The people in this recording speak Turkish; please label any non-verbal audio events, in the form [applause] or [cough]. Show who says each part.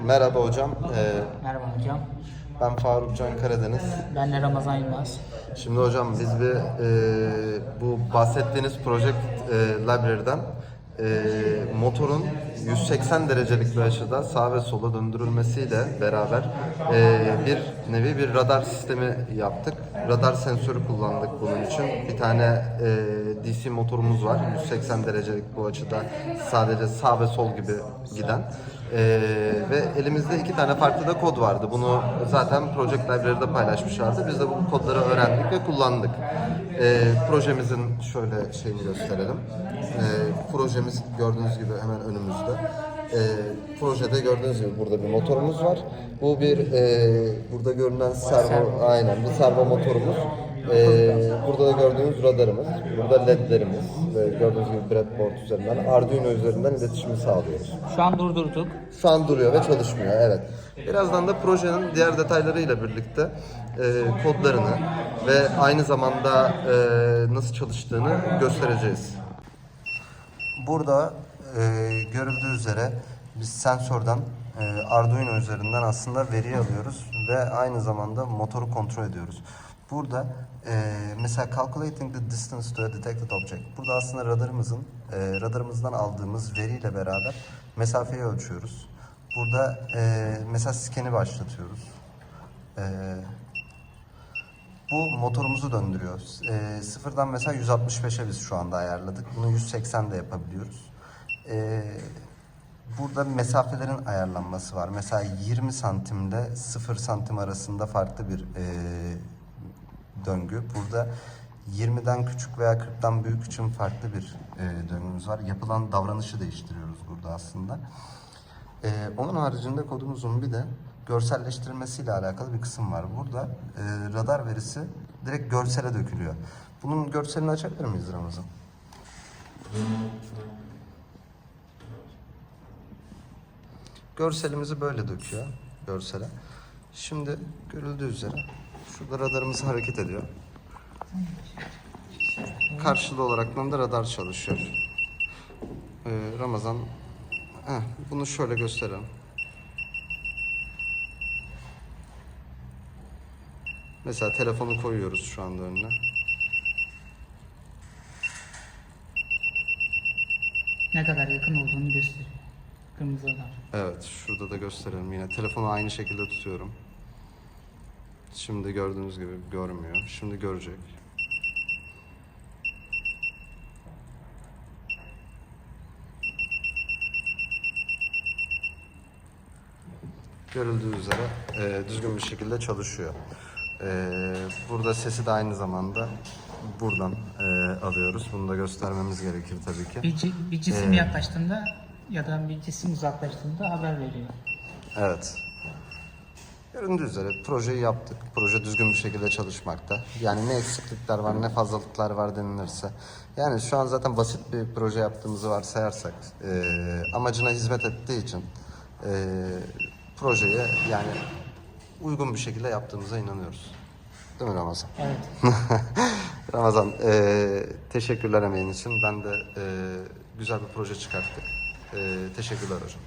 Speaker 1: Merhaba hocam. Ee,
Speaker 2: Merhaba hocam.
Speaker 1: ben Faruk Can Karadeniz.
Speaker 2: Ben de Ramazan Yılmaz.
Speaker 1: Şimdi hocam biz bir e, bu bahsettiğiniz Project e, Library'den e, motorun 180 derecelik bir açıda sağa ve sola döndürülmesiyle beraber e, bir nevi bir radar sistemi yaptık. Radar sensörü kullandık bunun için. Bir tane e, DC motorumuz var. 180 derecelik bu açıda sadece sağ ve sol gibi giden. Ee, ve elimizde iki tane farklı da kod vardı. Bunu zaten Project Library'de paylaşmışlardı. Biz de bu kodları öğrendik ve kullandık. Ee, projemizin şöyle şeyini gösterelim. Ee, projemiz gördüğünüz gibi hemen önümüzde. Ee, projede gördüğünüz gibi burada bir motorumuz var. Bu bir e, burada görünen servo, aynen bir servo motorumuz. Ee, burada da gördüğünüz radarımız, burada ledlerimiz ve gördüğünüz gibi breadboard üzerinden Arduino üzerinden iletişimi sağlıyoruz.
Speaker 2: Şu an durdurduk.
Speaker 1: Şu an duruyor ve çalışmıyor. Evet. Birazdan da projenin diğer detaylarıyla birlikte e, kodlarını ve aynı zamanda e, nasıl çalıştığını göstereceğiz. Burada e, görüldüğü üzere biz sensörden e, Arduino üzerinden aslında veri alıyoruz ve aynı zamanda motoru kontrol ediyoruz. Burada e, mesela calculating the distance to a detected object. Burada aslında radarımızın e, radarımızdan aldığımız veriyle beraber mesafeyi ölçüyoruz. Burada e, mesela skeni başlatıyoruz. E, bu motorumuzu döndürüyor. E, sıfırdan mesela 165'e biz şu anda ayarladık. Bunu 180 de yapabiliyoruz. E, burada mesafelerin ayarlanması var. Mesela 20 santimle 0 santim arasında farklı bir e, döngü. Burada 20'den küçük veya 40'tan büyük için farklı bir e, döngümüz var. Yapılan davranışı değiştiriyoruz burada aslında. Ee, onun haricinde kodumuzun bir de görselleştirilmesiyle alakalı bir kısım var. Burada e, radar verisi direkt görsele dökülüyor. Bunun görselini açabilir miyiz Ramazan? Görselimizi böyle döküyor görsele. Şimdi görüldüğü üzere şurada radarımız hareket ediyor. Karşılığı olarak da radar çalışıyor. Ee, Ramazan Heh, bunu şöyle gösterelim. Mesela telefonu koyuyoruz şu anda önüne.
Speaker 2: Ne kadar yakın olduğunu gösteriyor. Kırmızı radar.
Speaker 1: Evet, şurada da gösterelim yine. Telefonu aynı şekilde tutuyorum. Şimdi gördüğünüz gibi görmüyor. Şimdi görecek. Görüldüğü üzere e, düzgün bir şekilde çalışıyor. E, burada sesi de aynı zamanda buradan e, alıyoruz. Bunu da göstermemiz gerekir tabii ki.
Speaker 2: Bir, ci- bir cisim yaklaştığında ya da bir cisim uzaklaştığında haber veriyor.
Speaker 1: Evet. Göründüğü üzere projeyi yaptık. Proje düzgün bir şekilde çalışmakta. Yani ne eksiklikler var ne fazlalıklar var denilirse. Yani şu an zaten basit bir proje yaptığımızı varsayarsak e, amacına hizmet ettiği için e, projeyi yani uygun bir şekilde yaptığımıza inanıyoruz. Değil mi Ramazan?
Speaker 2: Evet. [laughs]
Speaker 1: Ramazan e, teşekkürler emeğin için. Ben de e, güzel bir proje çıkarttık. E, teşekkürler hocam.